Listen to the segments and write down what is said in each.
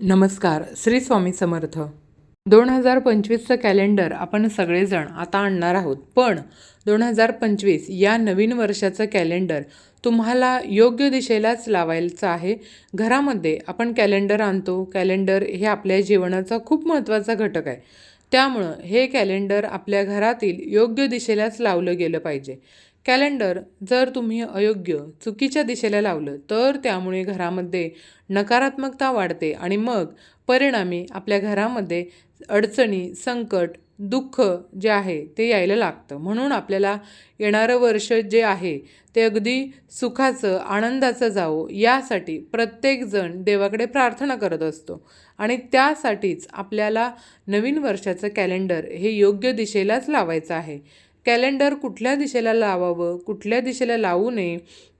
नमस्कार श्री स्वामी समर्थ. दोन हजार पंचवीसचं कॅलेंडर आपण सगळेजण आता आणणार आहोत. पण दोन हजार पंचवीस या नवीन वर्षाचं कॅलेंडर तुम्हाला योग्य दिशेलाच लावायचं आहे. घरामध्ये आपण कॅलेंडर आणतो. कॅलेंडर हे आपल्या जीवनाचा खूप महत्त्वाचा घटक आहे. त्यामुळं हे कॅलेंडर आपल्या घरातील योग्य दिशेलाच लावलं गेलं पाहिजे. कॅलेंडर जर तुम्ही अयोग्य चुकीच्या दिशेला लावलं तर त्यामुळे घरामध्ये नकारात्मकता वाढते आणि मग परिणामी आपल्या घरामध्ये अडचणी संकट दुःख जे आहे ते यायला लागतं. म्हणून आपल्याला येणारं वर्ष जे आहे ते अगदी सुखाचं आनंदाचं जावं यासाठी प्रत्येकजण देवाकडे प्रार्थना करत असतो. आणि त्यासाठीच आपल्याला नवीन वर्षाचं कॅलेंडर हे योग्य दिशेलाच लावायचं आहे. कॅलेंडर कुठल्या दिशेला लावावं कुठल्या दिशेला लावू नये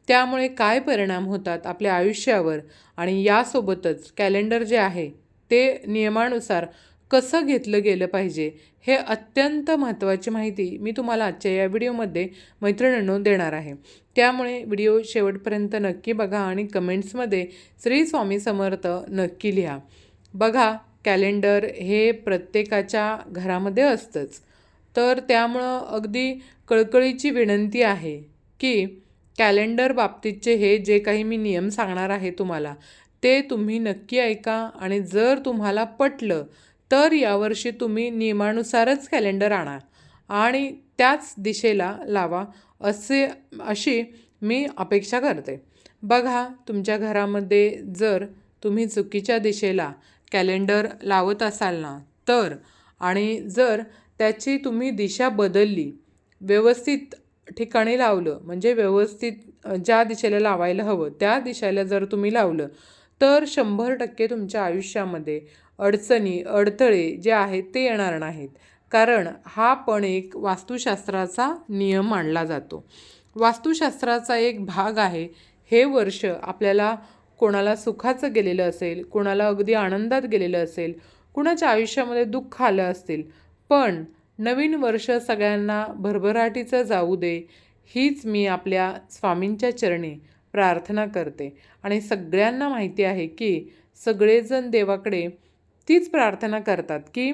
त्यामुळे काय परिणाम होतात आपल्या आयुष्यावर आणि यासोबतच कॅलेंडर जे आहे ते नियमानुसार कसं घेतलं गेलं पाहिजे हे अत्यंत महत्त्वाची माहिती मी तुम्हाला आजच्या या व्हिडिओमध्ये मैत्रिणींनो देणार आहे. त्यामुळे व्हिडिओ शेवटपर्यंत नक्की बघा आणि कमेंट्समध्ये श्री स्वामी समर्थ नक्की लिहा. बघा कॅलेंडर हे प्रत्येकाच्या घरामध्ये असतंच. तर त्यामुळं अगदी कळकळीची विनंती आहे की कॅलेंडर बाबतीतचे हे जे काही मी नियम सांगणार आहे तुम्हाला ते तुम्ही नक्की ऐका आणि जर तुम्हाला पटलं तर यावर्षी तुम्ही नियमानुसारच कॅलेंडर आणा आणि त्याच दिशेला लावा असे अशी मी अपेक्षा करते. बघा तुमच्या घरामध्ये जर तुम्ही चुकीच्या दिशेला कॅलेंडर लावत असाल ना तर आणि जर त्याची तुम्ही दिशा बदलली. व्यवस्थित ठिकाणी लावलं. म्हणजे व्यवस्थित ज्या दिशेला लावायला हवं त्या दिशेला जर तुम्ही लावलं तर शंभर टक्के तुमच्या आयुष्यामध्ये अडचणी अडथळे जे आहेत ते येणार नाहीत. कारण हा पण एक वास्तुशास्त्राचा नियम मानला जातो. वास्तुशास्त्राचा एक भाग आहे हे वर्ष आपल्याला कोणाला सुखाचं गेलेलं असेल कोणाला अगदी आनंदात गेलेलं असेल कुणाच्या आयुष्यामध्ये दुःख आलं असतील पण नवीन वर्ष सगळ्यांना भरभराटीचं जाऊ दे हीच मी आपल्या स्वामींच्या चरणी प्रार्थना करते. आणि सगळ्यांना माहिती आहे की सगळेजण देवाकडे तीच प्रार्थना करतात की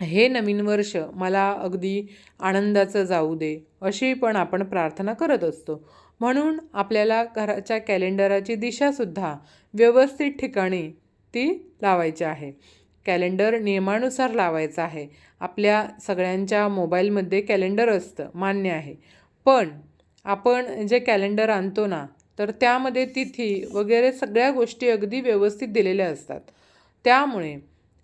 हे नवीन वर्ष मला अगदी आनंदाचं जाऊ दे अशी पण आपण प्रार्थना करत असतो. म्हणून आपल्याला घराच्या कॅलेंडराची दिशासुद्धा व्यवस्थित ठिकाणी ती लावायची आहे. कॅलेंडर नियमानुसार लावायचं आहे. आपल्या सगळ्यांच्या मोबाईलमध्ये कॅलेंडर असतं मान्य आहे. पण आपण जे कॅलेंडर आणतो ना तर त्यामध्ये तिथी वगैरे सगळ्या गोष्टी अगदी व्यवस्थित दिलेल्या असतात. त्यामुळे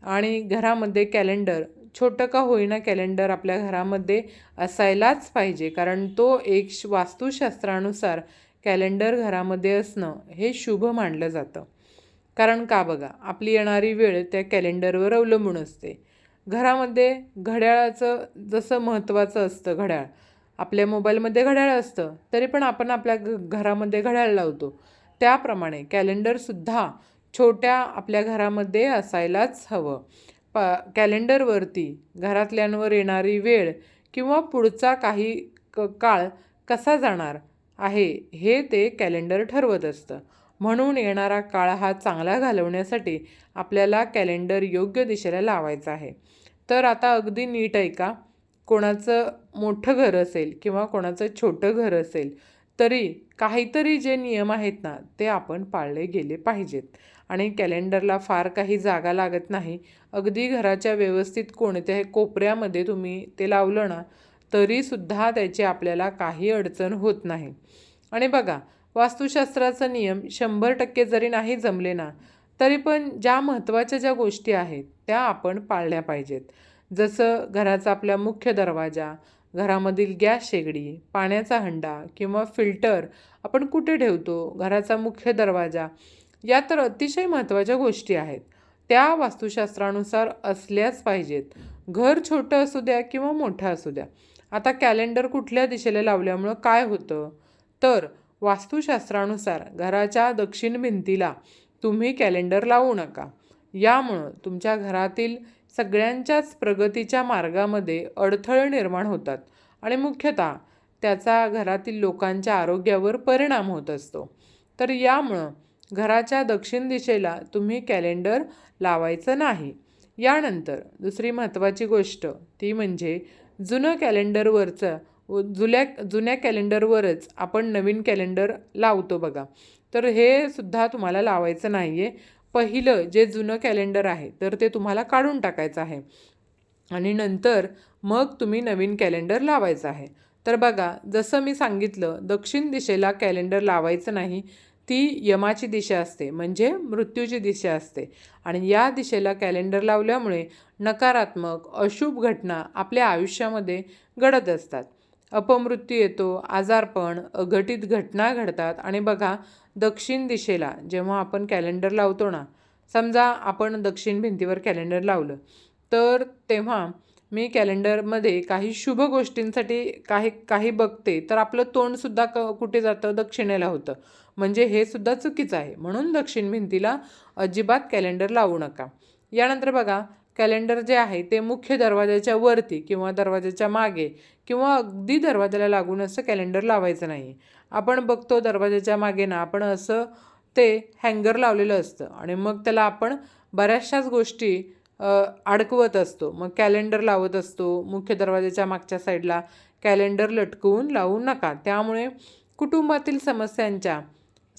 आणि घरामध्ये कॅलेंडर छोटं का होईना कॅलेंडर आपल्या घरामध्ये असायलाच पाहिजे कारण तो एक वास्तुशास्त्रानुसार कॅलेंडर घरामध्ये असणं हे शुभ मानलं जातं. कारण का बघा? आपली येणारी वेळ त्या कॅलेंडरवर अवलंबून असते. घरामध्ये घड्याळाचं जसं महत्त्वाचं असतं घड्याळ. आपल्या मोबाईलमध्ये घड्याळ असतं तरी पण आपण आपल्या घ घरामध्ये घड्याळ लावतो. त्याप्रमाणे कॅलेंडरसुद्धा छोट्या आपल्या घरामध्ये असायलाच हवं. प कॅलेंडरवरती घरातल्यांवर येणारी वेळ किंवा पुढचा काही क काळ कसा जाणार आहे हे ते कॅलेंडर ठरवत असतं. म्हणून येणारा काळ हा चांगला घालवण्यासाठी आपल्याला कॅलेंडर योग्य दिशेला लावायचा आहे. तर आता अगदी नीट ऐका कोणाचं मोठं घर असेल किंवा कोणाचं छोटं घर असेल तरी काहीतरी जे नियम आहेत ना ते आपण पाळले गेले पाहिजेत. आणि कॅलेंडरला फार काही जागा लागत नाही. अगदी घराच्या व्यवस्थित कोणत्याही कोपऱ्यामध्ये तुम्ही ते लावलं ना तरीसुद्धा त्याची आपल्याला काही अडचण होत नाही. आणि बघा वास्तुशास्त्राचा नियम शंभर टक्के जरी नाही जमले ना तरी पण ज्या महत्त्वाच्या ज्या गोष्टी आहेत त्या आपण पाळल्या पाहिजेत. जसं घराचा आपल्या मुख्य दरवाजा घरामधील गॅस शेगडी पाण्याचा हंडा किंवा फिल्टर आपण कुठे ठेवतो घराचा मुख्य दरवाजा या तर अतिशय महत्त्वाच्या गोष्टी आहेत. त्या वास्तुशास्त्रानुसार असल्याच पाहिजेत. घर छोटं असू द्या किंवा मोठं असू द्या. आता कॅलेंडर कुठल्या दिशेला लावल्यामुळं काय होतं? तर वास्तुशास्त्रानुसार घराच्या दक्षिण भिंतीला तुम्ही कॅलेंडर लावू नका. यामुळं तुमच्या घरातील सगळ्यांच्याच प्रगतीच्या मार्गामध्ये अडथळे निर्माण होतात आणि मुख्यतः त्याचा घरातील लोकांच्या आरोग्यावर परिणाम होत असतो. तर यामुळं घराच्या दक्षिण दिशेला तुम्ही कॅलेंडर लावायचं नाही. यानंतर दुसरी महत्त्वाची गोष्ट ती म्हणजे जुनं कॅलेंडरवरचं जुल्या जुन्या कॅलेंडरवरच आपण नवीन कॅलेंडर लावतो बघा. तर हे सुद्धा तुम्हाला लावायचं नाही आहे पहिलं जे जुनं कॅलेंडर आहे तर ते तुम्हाला काढून टाकायचं आहे. आणि नंतर मग तुम्ही नवीन कॅलेंडर लावायचं आहे. तर बघा जसं मी सांगितलं दक्षिण दिशेला कॅलेंडर लावायचं नाही ती यमाची दिशा असते म्हणजे मृत्यूची दिशा असते. आणि या दिशेला कॅलेंडर लावल्यामुळे नकारात्मक अशुभ घटना आपल्या आयुष्यामध्ये घडत असतात. अपमृत्यू येतो आजारपण अघटित घटना घडतात आणि बघा दक्षिण दिशेला जेव्हा आपण कॅलेंडर लावतो ना समजा आपण दक्षिण भिंतीवर कॅलेंडर लावलं तर तेव्हा मी कॅलेंडरमध्ये काही शुभ गोष्टींसाठी काही काही बघते तर आपलं तोंडसुद्धा क कुठे जातं? दक्षिणेला होतं. म्हणजे हे सुद्धा चुकीचं आहे. म्हणून दक्षिण भिंतीला अजिबात कॅलेंडर लावू नका. यानंतर बघा कॅलेंडर जे आहे ते मुख्य दरवाजाच्या वरती किंवा दरवाजाच्या मागे किंवा अगदी दरवाजाला लागून असं कॅलेंडर लावायचं नाही. आपण बघतो दरवाजाच्या मागे ना आपण असं ते हँगर लावलेलं असतं आणि मग त्याला आपण बऱ्याचशाच गोष्टी अडकवत असतो. मग कॅलेंडर लावत असतो मुख्य दरवाजाच्या मागच्या साईडला कॅलेंडर लटकवून लावू नका. त्यामुळे कुटुंबातील समस्यांच्या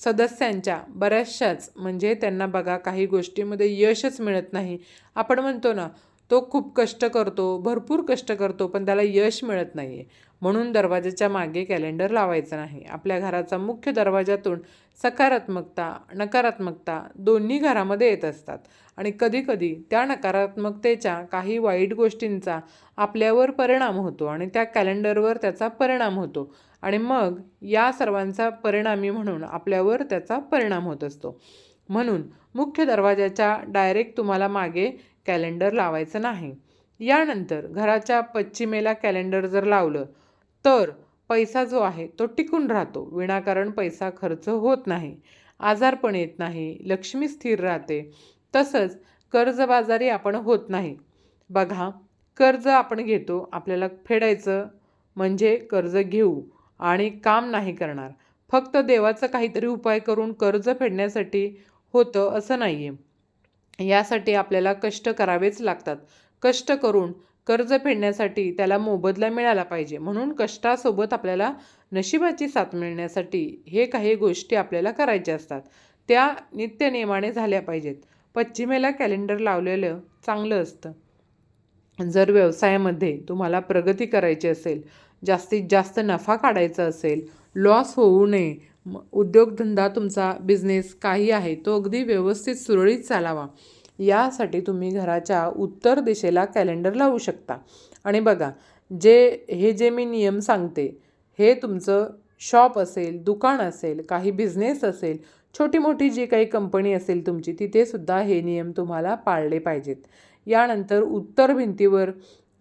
सदस्यांच्या बऱ्याचशाच म्हणजे त्यांना बघा काही गोष्टीमध्ये यशच मिळत नाही. आपण म्हणतो ना तो खूप कष्ट करतो भरपूर कष्ट करतो पण त्याला यश मिळत नाही आहे म्हणून दरवाजाच्या मागे कॅलेंडर लावायचा नाही. आपल्या घराचा मुख्य दरवाजातून सकारात्मकता नकारात्मकता दोन्ही घरामध्ये येत असतात. आणि कधीकधी त्या नकारात्मकतेच्या काही वाईट गोष्टींचा आपल्यावर परिणाम होतो आणि त्या कॅलेंडरवर त्याचा परिणाम होतो. आणि मग या सर्वांचा परिणामी म्हणून आपल्यावर त्याचा परिणाम होत असतो. म्हणून मुख्य दरवाजाच्या डायरेक्ट तुम्हाला मागे कॅलेंडर लावायचं नाही. यानंतर घराच्या पश्चिमेला कॅलेंडर जर लावलं तर पैसा जो आहे तो टिकून राहतो. विनाकारण पैसा खर्च होत नाही. आजारपण येत नाही. लक्ष्मी स्थिर राहते. तसंच कर्जबाजारी आपण होत नाही. बघा कर्ज आपण घेतो आपल्याला फेडायचं म्हणजे कर्ज घेऊ. आणि काम नाही करणार. फक्त देवाचा काहीतरी उपाय करून कर्ज फेडण्यासाठी होतं असं नाही आहे यासाठी आपल्याला कष्ट करावेच लागतात. कष्ट करून कर्ज फेडण्यासाठी त्याला मोबदला मिळाला पाहिजे. म्हणून कष्टासोबत आपल्याला नशिबाची साथ मिळण्यासाठी हे काही गोष्टी आपल्याला करायच्या असतात. त्या नित्यनियमाने झाल्या पाहिजेत. पश्चिमेला कॅलेंडर लावलेलं चांगलं असतं. जर व्यवसायामध्ये तुम्हाला प्रगती करायची असेल जास्तीत जास्त नफा काढायचा असेल लॉस होऊ नये उद्योगधंदा तुमचा बिझनेस काही आहे तो अगदी व्यवस्थित सुरळीत चालावा. यासाठी तुम्ही घराच्या उत्तर दिशेला कॅलेंडर लावू शकता. आणि बघा जे हे जे मी नियम सांगते हे तुमचं शॉप असेल दुकान असेल काही बिझनेस असेल छोटी मोठी जी काही कंपनी असेल तुमची तिथेसुद्धा हे नियम तुम्हाला पाळले पाहिजेत. यानंतर उत्तर भिंतीवर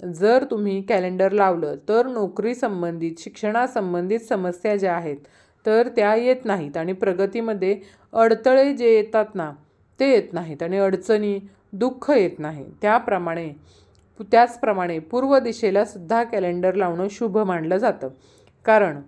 जर तुम्ही कॅलेंडर लावलं तर नोकरी संबंधित शिक्षणासंबंधित समस्या ज्या आहेत तर त्या येत नाहीत. आणि प्रगतीमध्ये अडथळे जे येतात ना ते येत नाहीत. आणि अडचणी दुःख येत नाही. त्याप्रमाणे त्याचप्रमाणे पूर्व दिशेला सुद्धा कॅलेंडर लावणं शुभ मानलं जातं. कारण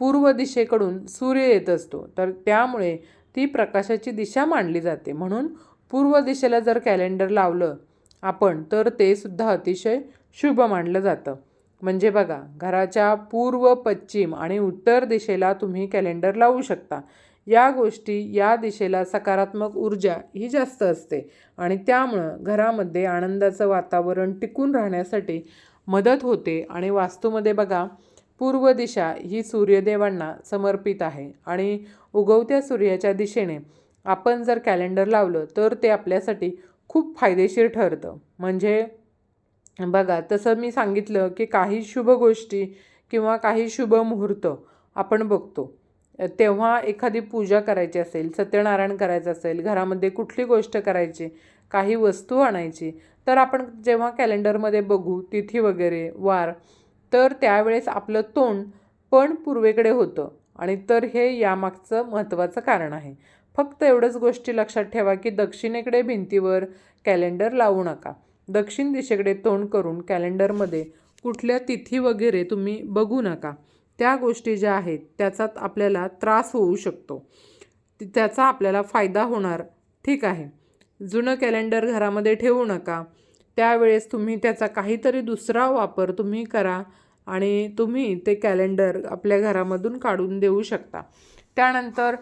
पूर्व दिशेकडून सूर्य येत असतो. तर त्यामुळे ती प्रकाशाची दिशा मानली जाते. म्हणून पूर्व दिशेला जर कॅलेंडर लावलं आपण तर ते सुद्धा अतिशय शुभ मानलं जातं. म्हणजे बघा घराच्या पूर्व पश्चिम आणि उत्तर दिशेला तुम्ही कॅलेंडर लावू शकता. या गोष्टी या दिशेला सकारात्मक ऊर्जा ही जास्त असते. आणि त्यामुळं घरामध्ये आनंदाचं वातावरण टिकून राहण्यासाठी मदत होते. आणि वास्तूमध्ये बघा पूर्व दिशा ही सूर्यदेवांना समर्पित आहे. आणि उगवत्या सूर्याच्या दिशेने आपण जर कॅलेंडर लावलं तर ते आपल्यासाठी खूप फायदेशीर ठरतं. म्हणजे बघा तसं मी सांगितलं की काही शुभ गोष्टी किंवा काही शुभ मुहूर्त आपण बघतो. तेव्हा एखादी पूजा करायची असेल सत्यनारायण करायचं असेल घरामध्ये कुठली गोष्ट करायची काही वस्तू आणायची तर आपण जेव्हा कॅलेंडरमध्ये बघू तिथी वगैरे वार तर त्यावेळेस आपलं तोंड पण पूर्वेकडे होतं. आणि तर हे यामागचं महत्त्वाचं कारण आहे. फक्त एवढंच गोष्टी लक्षात ठेवा की दक्षिणेकडे भिंतीवर कॅलेंडर लावू नका. दक्षिण दिशेकडे तोंड करून कॅलेंडरमध्ये कुठल्या तिथी वगैरे तुम्ही बघू नका. त्या गोष्टी ज्या आहेत त्याचा आपल्याला त्रास होऊ शकतो. त्याचा आपल्याला फायदा होणार. ठीक आहे. जुनं कॅलेंडर घरामध्ये ठेवू नका. त्यावेळेस तुम्ही त्याचा काहीतरी दुसरा वापर तुम्ही करा आणि तुम्ही ते कॅलेंडर आपल्या घरामधून काढून देऊ शकता. त्यानंतर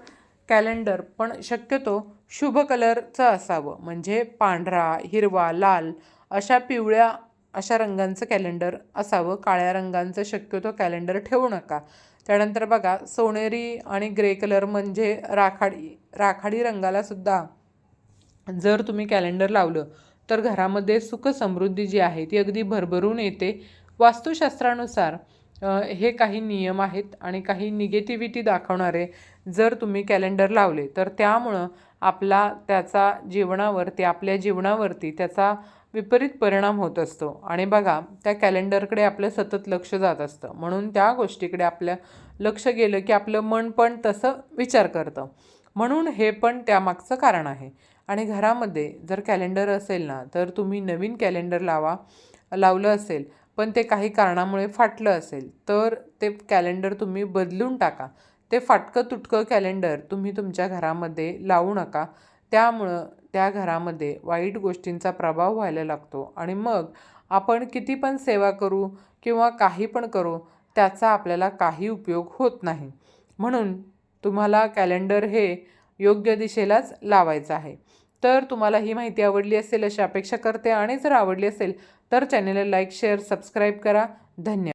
कॅलेंडर पण शक्यतो शुभ कलरचं असावं. म्हणजे पांढरा हिरवा लाल अशा पिवळ्या अशा रंगांचं कॅलेंडर असावं. काळ्या रंगांचं शक्यतो कॅलेंडर ठेवू नका. त्यानंतर बघा सोनेरी आणि ग्रे कलर म्हणजे राखाडी राखाडी रंगालासुद्धा जर तुम्ही कॅलेंडर लावलं तर घरामध्ये सुख समृद्धी जी आहे ती अगदी भरभरून येते. वास्तुशास्त्रानुसार हे काही नियम आहेत आणि काही निगेटिव्हिटी दाखवणारे जर तुम्ही कॅलेंडर लावले तर त्यामुळं आपला त्याचा जीवनावरती आपल्या जीवनावरती त्याचा विपरीत परिणाम होत असतो. आणि बघा त्या कॅलेंडरकडे आपलं सतत लक्ष जात असतं. म्हणून त्या गोष्टीकडे आपलं लक्ष गेलं की आपलं मन पण तसं विचार करतं. म्हणून हे पण त्यामागचं कारण आहे. आणि घरामध्ये जर कॅलेंडर असेल ना तर तुम्ही नवीन कॅलेंडर लावा लावलं असेल पण ते काही कारणामुळे फाटलं असेल तर ते कॅलेंडर तुम्ही बदलून टाका. ते फाटकं तुटकं कॅलेंडर तुम्ही तुमच्या घरामध्ये लावू नका. त्यामुळं त्या घरामध्ये वाईट गोष्टींचा प्रभाव व्हायला लागतो. आणि मग आपण किती पण सेवा करू किंवा काही पण करू त्याचा आपल्याला काही उपयोग होत नाही. म्हणून तुम्हाला कॅलेंडर हे योग्य दिशेलाच लावायचं आहे. तर तुम्हाला ही माहिती आवडली असेल अशी अपेक्षा करते आणि जर आवडली असेल तर चॅनेलला लाईक शेअर सबस्क्राईब करा. धन्यवाद.